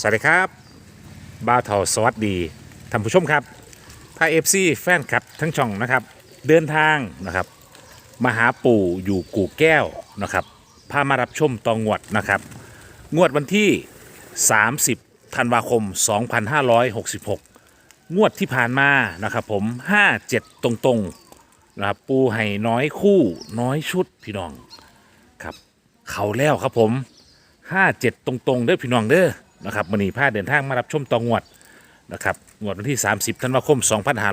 สวัสดีครับบ้าวเทาสวัสดีท่านผู้ชมครับพาเอฟซีแฟนคลับทั้งช่องนะครับ เดินทางนะครับมาหาปู่อยู่กู่แก้วนะครับพามารับชมตองงวดนะครับ งวดวันที่ 30ธันวาคม 2566 งวดที่ผ่านมานะครับผม 57 ตรงๆนะครับปูให้น้อยคู่น้อยชุดพี่น้องครับ เขาแล้วครับผม 57 ตรงๆเด้อพี่น้องเด้อ นะครับมันนี้พาเดินทางมารับชมตองวดนะครับงวดวันที่ 30ธันวาคม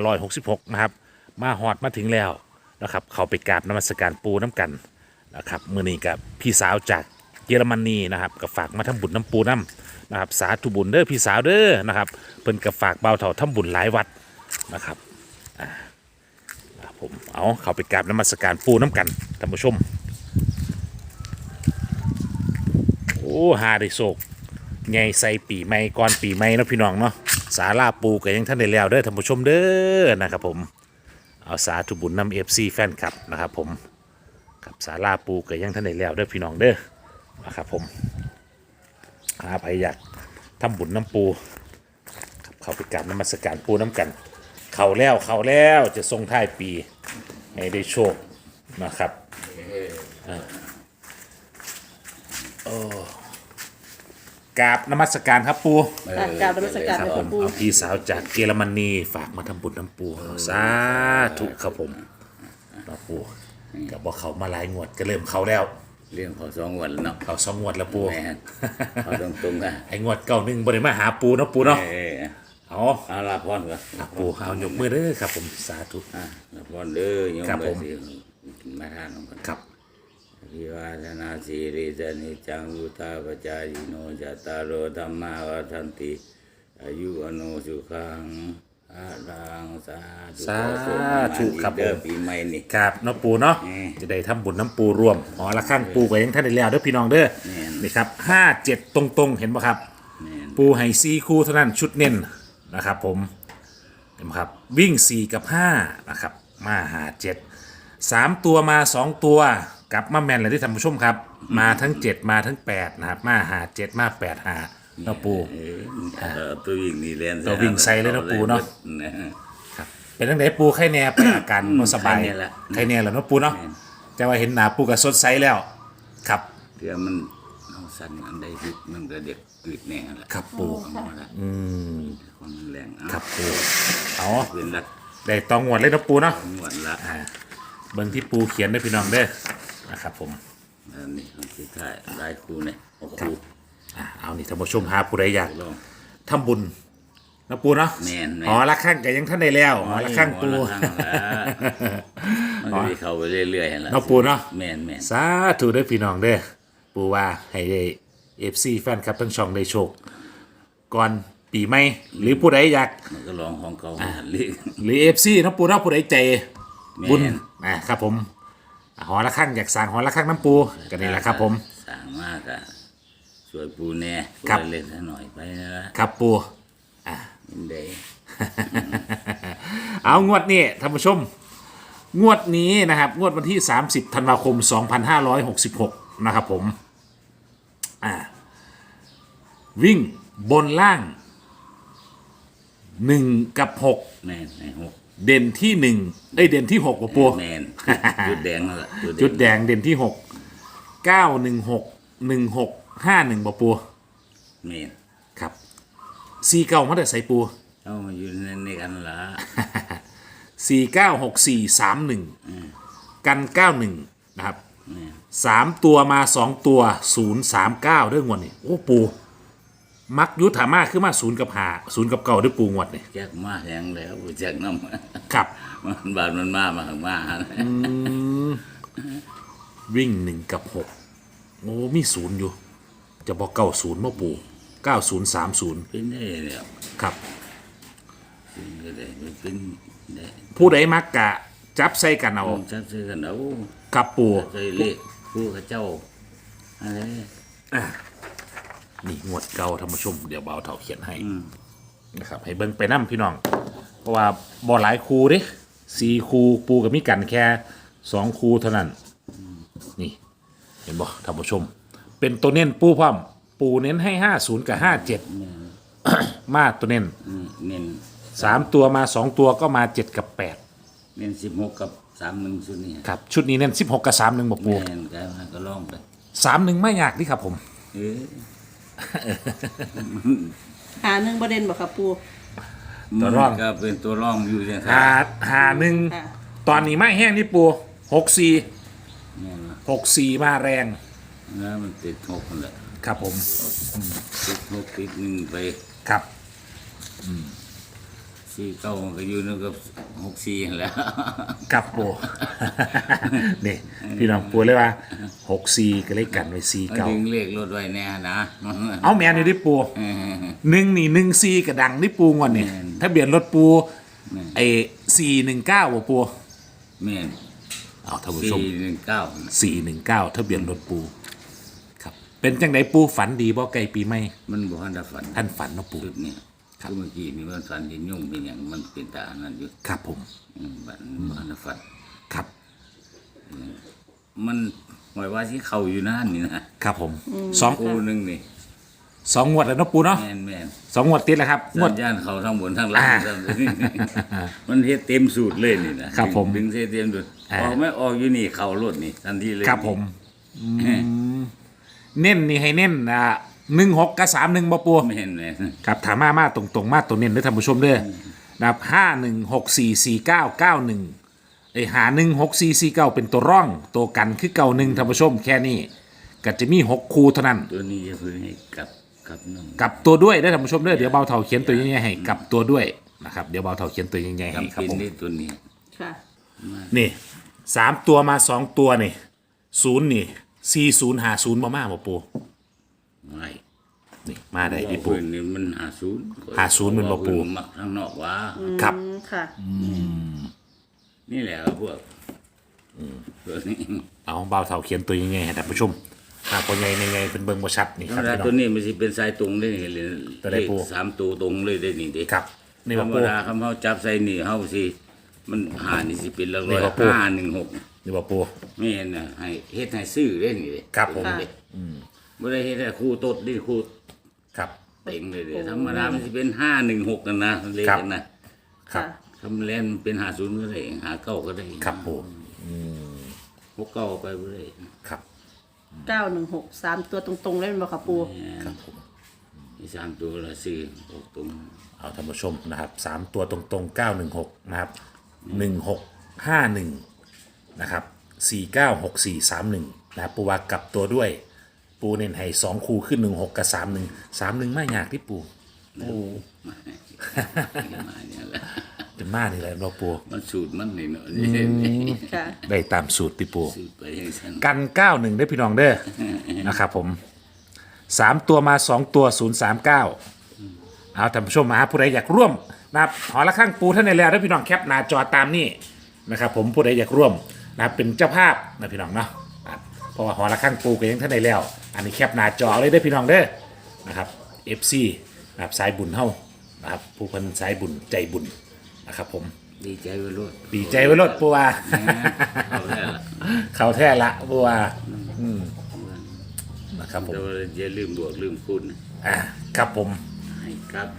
2566 นะครับ มาฮอดมาถึงแล้วนะครับ เขาไปกราบนมัสการปูน้ำกันนะครับมือนี้กับพี่สาวจากเยอรมนีนะครับกับฝากมาทำบุญน้ำปูน้ำนะครับ สาธุบุญเด้อพี่สาวเด้อนะครับเพิ่นกับฝากเบาเถ่าทำบุญหลายวัดนะครับอ่าผมเอาเขาไปกราบนมัสการปูน้ำกันท่านผู้ชมโอ้หาได้โศก ไงใส่ปีใหม่ก่อนปีใหม่เนาะพี่น้องเนาะสาลาปูก็ยังท่านได้แล้วเด้อท่านผู้ชมเด้อนะครับผมเอาสาธุบุญนำเอฟซีแฟนคลับนะครับผมกับสาลาปูก็ยังท่านได้แล้วเด้อพี่น้องเด้อนะครับผมหาไปอยากทำบุญน้ำปูขับเข้าไปกราบนมัสการปูน้ำกัน เขาแล้วเขาแล้วจะทรงท้ายปีให้ได้โชคนะครับ กราบนมัสการครับปูค่ะกรารนมัสการครับหลวงผปู่มเอาพี่สาวจากเยอรมนีฝากมาทำบุญน้ำปูสาธุครับผมน้ำปูกับบอกเขามาหลายงวดก็เริ่มเขาแล้ว เรื่องขอสองวันแล้วเนาะเขาสองงวดแล้วปูแม่นเขาตรงตรงๆกันไอ้งวดเก้าหนึ่งบริมาหาปูเนาะปูเนาะเออเอาเอาลาพรก่อนอะปูเอายกมือเด้อครับผมสาธุ อะลาพรเด้อโยมครับไปผมสิมาทานของกัน ครับ วิวาทนาสีริสนิจังวุตาปจายโนจัตตารโอธรรมาวัฏันติ อายุอโนสุขังอารังสาธุสาธุครับผเด้อมปีใหม่นี่ครับเนาะปูเนาะอืมจะได้ทำบุญน้ำปูรวมหอละข้างปูก็ยังท่านได้แล้วเด้อพี่น้องเด้อแม่นนี่ครับห้าเจ็ดตรงๆ เห็นปะครับแม่นปูไฮซีคู่เท่านั้นชุดเน้นนะครับ ผมเห็นไหมครับวิ่ง4กับ5นะครับ มาหาเจ็ดสามตัวมา2ตัว กลับมาแมนเลยที่ท่านผู้ชมครับ มาทั้ง7มาทั้ง8นะครับมาหาเจ็ดมา8หาเนาะปู เออเอาตัววิ่งนี่เรียนตัววิ่งใส่เลยนะปู่เนาะนะเป็นตั้งแต่ปูไข้แน่ไปอาการบ่สบายไข้แน่ละไข้แน่แล้วเนาะปูเนาะแม่นแต่ว่าเห็นหนาปูกับสดใสแล้ว ครับเพื่อมันเอาสั่นอันใดที่มันก็เด็กตืดแน่แหละครับปูเอามาละอืมคนมันแรงเอาครับปูเอาเป็นรักได้ตองหวดเลยเนาะปูเนาะงวดละ อ่าเบิ่งที่ปูเขียนได้อพี่น้องเด้อ นะครับผม อันนี้ของที่ท้ายลายครูเนี่ยโอ้โหอะเอานี่ท่านผู้ชมหาผู้ใดอยากลอง ทำบุญนะปูเนาะแม่นแม่นอ๋อละข้างแกยังท่านได้แล้วอ๋อละข้างปูอ๋อละข้างละมันก็มีเข้าไปเรื่อยๆหั่นล่ะเนาะปู่เนาะ แม่นแม่นสาธุเด้อพี่น้องเด้อปูว่าให้ได้เอฟซีแฟนคลับทั้งช่องได้โชค ก่อนปีใหม่หรือผู้ใดอยาก มันก็ลองของเขาหันเรียกหรือเอฟซีนาะปูเนาะผู้ใดใจบุญแม่น นะครับผมอะ หอละข้างอยากสั่งหอละข้างน้ำปูกันนี่แหละครับผม สร้างมากอะช่วยปูแน่ครับช่วยเล่นให้หน่อยไปนะละครับปู ยินดีเอางวดนี้ท่านผู้ชม งวดนี้นะครับ งวดวันที่ 30ธันวาคม 2566 นะครับผม อ่า วิ่งบนล่าง 1 กับ 6แม่นในหก เด่นที่1ได้ยเด่นที่6กว่าปู แมน จุดแดงนั่นแหละจุดแดงเด่นที่6 9 1 6 1 6 5 1บ่ปูแมนครับ4เก้ามาแต่ใส่ปูเอามาอยู่ในในกันละสี่เก้าหกสี่สามหนึ่งกันเก้าหนึ่งนะครับสามตัวมาสองตัวศูนย์สามเก้าด้วยงวดนี่โอ้ปู มักยุทธามาขึ้นมาศูนย์กับหาศูนย์กับเก่าด้วยปูงวดนี่แจกมาแหงแล้วบ่แจกน้ำครับ มันบาดมันมามาข้างมาวิ่งหนึ่งกับหกโอ้มีศูนย์อยู่ จะบอกเก้าศูนย์มาปูเก้าศูนย์สามศูนย์เป็นได้แล้วครับเป็นก็ได้ไม่เป็นได้ผู้ใดมักกะ จับใส่กันเอาเอาจักซื้อกันเอากับปูเคยเลขผู้เขาเจ้าอะไร นี่งวดเก่าท่านผู้ชมเดี๋ยวเบาเถาเขียนให้นะครับ ให้เบิ่งไปน้ำพี่น้อง เพราะว่าบ่หลายคูเด้สี่คูปูกับมีกันแค่สองคูเท่านั้น นี่ เห็นบ่ท่านผู้ชม เป็นตัวเน้นปูพร้อมปูเน้นให้ห้าศูนย์กับห้าเจ็ดแม่นมาตัวเน้นอืมเน้นสามตัวมาสองตัวก็มาเจ็ดกับแปดเน้นสิบหกกับสามหนึ่งชุดนี้ครับ ชุดนี้เน้นสิบหกกับสามหนึ่งบอกปูแม่นก็ว่าก็ลองไปสามหนึ่งไม่ยากดิครับผมเออ หาหนึ่งประเด็นบอกครับปูตัวร่องมันก็เป็นตัวร่องอยู่เนี่ยครัหาบหาหนึ่งค่ะตอนนี้ไม่แห้งนี่ปูหกสี่แม่นว่าหกสี่มาแรงแล้วมันติดหกนั่นแหละครับผมติดหกติดหนึ่งไป ครับ สี่เก้ามันก็อยู่นั่นกับหกสี่นั่นแหล้วครับปู นี่พี่น้องปูเลยว่าหกสี่ก็เลยกันไว้สี่มันเก้าดึงเลขรถไว้แน่นะเอาแมนอยู่ที่ปูเออหนึ่งนี่หนึ่งสี่กระดังนี่ปูงอนนี่แม่นถ้าเบียนรถปูแม่นไอ้สี่หนึ่งเก้าปูแม่นเอาท่านผู้สี่ชมหนึ่งเก้าสี่หนึ่งเก้าถ้าเบียนรถปูครับ เป็นจังไดปูฝันดีบ่ไกลปีใหม่มันบ่ทันได้ฝันท่านฝันเนาะปูจุดนี้ คือเมื่อกี้นี่มันฝันเห็นยุ่งเป็นอย่างมันเป็นตาอันนั้นอยู่ครับผม อืมบัดบ่ทันได้ฝันครับ มันหมายว่าที่เขาอยู่นั่นนี่นะครับผมสองคู่หนึงนี่สองงวดแล้วเนาะปูเนาะแม่นแม่นสองงวดติดแล้วครับงวสัดญญาณเขาทั้งบนทั้งล่างอ่าทั้งนี่มันเฮ็ดเต็มสูตรเลยนี่นะครับผมดึงเส้นเต็มสูตรอ่าออกไม่ออกอยู่นี่เขารถนี่ทันทีเลยครับผมเน้นนี่ให้เน้นอ่า หนึ่งหกกับสามหนึ่งบ่ปูไม่เห็นเลยครับถามมามาตรงๆมาตัวเน้นด้วยท่านผู้ชมเด้อนะครับห้าหนึ่งหกสี่สี่เก้าเก้าหนึ่งไอหาหนึ่งหกสี่สี่เก้าเป็นตัวร่อง ตัวกันคือเก้าหนึ่งท่านผู้ชมแค่นี้ก็จะมีหกคูเท่านั้น ตัวนี้จะพื้นให้กลับกลับน้ำกลับตัวด้วยได้อท่านผู้ชมเด้อเดี๋ยวเบาเถาเขียนตัวใหญ่ๆให้กลับตัวด้วยนะครับเดี๋ยวเบาเถาเขียนตัวใหญ่ๆให้จำครับเป็นผม ได้ตัวนี้ค่ะนี่สามตัวมาสองตัวนี่ศูนย์นี่สี่ศูนย์หาศูนย์มามาบ่ปู ไม่นี่มาได้พี่ปูปืนนี่มันหาศูนย์หาศูนย์มันบ่ปู่ มักทางนอกว่า ครับ อืมค่ะ นี่แหละครับพวกตัวนี้เอาเบาเถาเขียนตัวใหญ่ๆให้ท่านผู้ชมหากตัวใหญ่ในไงเป็นเบิ่งบ่ชัดนี่ธรครรัมบดาพี่น้ตัวองนี้มันสิเป็นสายตรงได้นี่เลยตัวใดปู่เลขสามตัวตรงเลยได้นี่เด้ครับนี่ธรบ่รมปู ดาคำเขาจับใส่นี่เฮาสิมันหานี่สิเป็นหลักร้อยนี่บ่ปู่ ห้าหนึ่งหกนี่บ่ปู ไม่เห็นนะให้เฮ็ดให้ซื้อเล่นนี่เด้ครับผมเด้ บ่ได้เฮ็ดให้คู่ตดนี่คู่ครับ เต็งเลยเด้ธรรมดามันสิเป็นห้าหนึ่งหกกันนะเลขครับ กันนะครับ คำเล่นมันเป็นหาศูนย์ก็ได้หาเก้าก็ได้ครับปูหกเก้าไปบ่ได้ครับเก้าหนึ่งหกสามตัวตรงๆเล่นบอกครับปู ครับผม มีสามตัวละซื้อหกตรงเอาท่านผู้ชมนะครับสามตัวตรงๆเก้าหนึ่งหกนะครับหนึ่งหกห้าหนึ่งนะครับสี่เก้าหกสี่สามหนึ่งนะครับปูว่ากลับตัวด้วย ปูเน้นให้สองคูขึ้นหนึ่งหกกับสามหนึ่งสามหนึ่งไม่ยากที่ปูโอ้มาเนี่ยแหละเป็นมานี่แหละเนาะปูมันสูตรมันนี่เนาะค่ะได้ตามสูตรที่ปูซื้อไปให้ฉันกันเก้าหนึ่งได้พี่น้องเด้อนะครับผมสามตัวมาสองตัวศูนย์สามเก้าเอาท่านผู้ชมมาผู้ใดอยากร่วมนะครับหอละข้างปูท่านในแล้วได้พี่น้องแคปหน้าจอตามนี่นะครับผมผู้ใดอยากร่วมนะครับเป็นเจ้าภาพนะพี่น้องเนาะครับเพราะว่าหอละข้างปูก็ยังท่านในแล้ว อันนี้แคปหน้าจอเลยได้อพี่น้องเด้อนะครับ FC นะครับสายบุญเฮานะครับผู้คนสายบุญใจบุญนะครับผมดีใจไว้รถดีใจไว้รถปูว่าเอาแล้วล่ะเขาแท้ละปูว่าอืมนะครับผมแต่ว่าอย่าลืมบวกลืมคูณนะอ่าครับผม ให้กลับ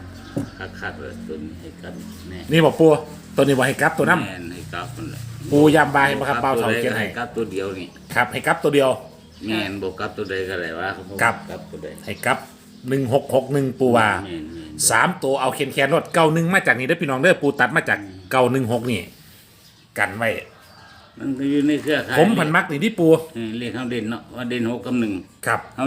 คักคักๆเลยตัวนี้ให้กลับแน่นี่บอกปูตัวนี้บอกให้กลับตัวน้แม่นให้กลับมันแหละำปูยำบายมาครับเบาเถาเกียนให้ให้ กลับตัวเดียวนี่ ครับให้กลับตัวเดียว แม่นบอกกลับตัวใดก็ได้ว่าเขาอกลับ กลับตัวใดให้กลับหนึ่งหกหกหนึ่งปูว่าแม่นแม่นสามตัวเอาเขียนแคนรถเก้าหนึ่งมาจากนี่เด้อพี่น้องเด้อปูตัดมาจากเก้าหนึ่งหกนี่ กันไว้ มันก็อยู่ในเครือข่ายผมพันมักนี่ที่ปูเออเลขเขาเด่นเนาะว่าเด่นหกกับหนึ่งครับ เขา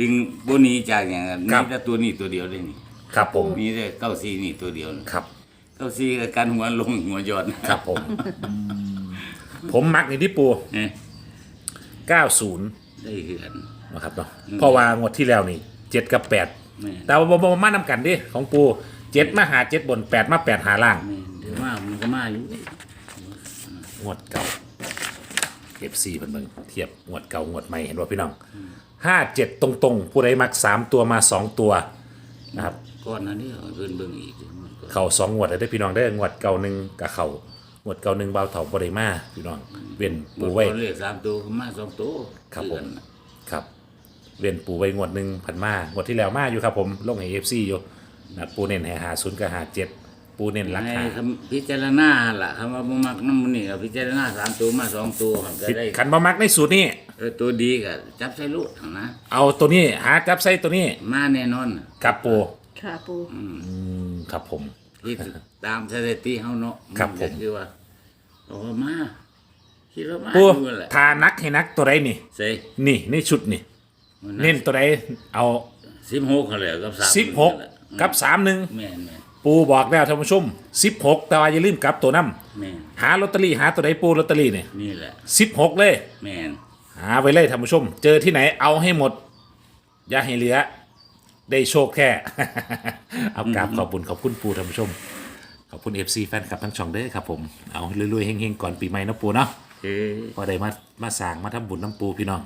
ดึงบนนี้จากอย่างนั้นครัมีบ แต่ตัวนี้ตัวเดียวเลยนี่ครับผมมีแต่เก้าซีนี่ตัวเดียวนี่ครับ เก้าซีกับการหัวลงหัวหยอดครับผม ผมมักนี่ที่ปูเอ้ยเก้าศูนย์ ได้เหือนนะครับเนาะเพราะว่างวดที่แล้วนี่เจ็ดกับแปดแม่นแต่ว่าบ่มานำกันดิของปูเจ็ดมาหาเจ็ดบนแปดมาแปดหาล่าง แม่นเดี๋ยวมามันก็มาอยู่งวดเก่า FC เพิ่นเบิ่งเทียบงวดเก่างวดใหม่เห็นว่าพี่น้องห้าเจ็ดตรงๆ ผู้ใดมักสามตัวมาสองตัวนะครับก่อนหนั้านนี่เอาเพิ่นเบิ่งอีกมันก็ เข่าสองงวดเลยได้อพี่น้องได้องวดเก่าหนึ่งกับเข่า งวดเก่าหนึ่งเบาเถาบ่ได้มาพี่น้อง เว้นปูไว้ เลขสามตัวก็มาสองตัวครับผมอกันน่ะครับ เว้นปูไว้งวดหนึ่งพันมางวดที่แล้วมาอยู่ครับผมลงให้ FC อยู่นะปูเน้นให้หาศูนย์กับหาเจ็ดปูเน้นรักให้หาคำพิจารณาล่ะคำว่าบ่มักน้ำมันนี่ก็พิจารณาสามตัวมาสองตัวก็ได้ขันบ่มักในสูตรนี้เออตัวดีก็จับใส่ลูกนะเอาตัวนี้หาจับใส่ตัวนี้มาแน่นอน กับปูค่ะปู อืมครับผม ที่ตามสถิติเฮาเนาะครับผมนก็คือว่าโอ้มาคิดว่ามาปูอยู่แหละทานักให้นักตัวใดนี่เซ่นี่ในชุดนี่ เน้นตัวใดเอาสิบหกเขาเลยกับสามสิบหกกับสามหนึ่งแม่นแม่นปูบอกแล้วท่านผู้ชมสิบหกแต่ว่าอย่าลืมกลับตัวน้แม่นำหาลอตเตอรี่หาตัวใดปูลอตเตอรี่เนี่ยนี่แหละ สิบหกเลย แม่นหาไว้เลยท่านผู้ชม เจอที่ไหนเอาให้หมด อย่าให้เหลือ ได้โชคแค่เอากราบขอบคุณขอบคุณปูท่านผู้ชม ขอบคุณ FC แฟนคลับทั้งช่องเด้อครับผมเอารวยๆเฮงๆก่อนปีใหม่นะปูเนาะเอ้ยพอได้มามาสร้างมาทำบุญน้ำปูพี่น้อง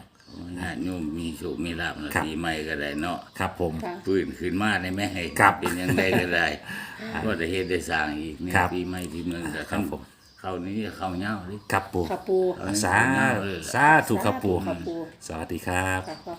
ญาติโยมมีโชคมีลาภนะครับปีใหม่ก็ได้เนาะครับผม ค่ะ ฟื้นขึ้นมาในแม่ให้ครับเป็นยังไงก็ได้ก็ได้เฮ็ดได้สร้างอีกเนี่ยครับปีใหม่ที่เมืองแต่ครับผม เขานี้เขาเงาดิ ครับปูค่ะปู สาสาธุครับปูค่ะปูสวัสดีครับ ค่ะ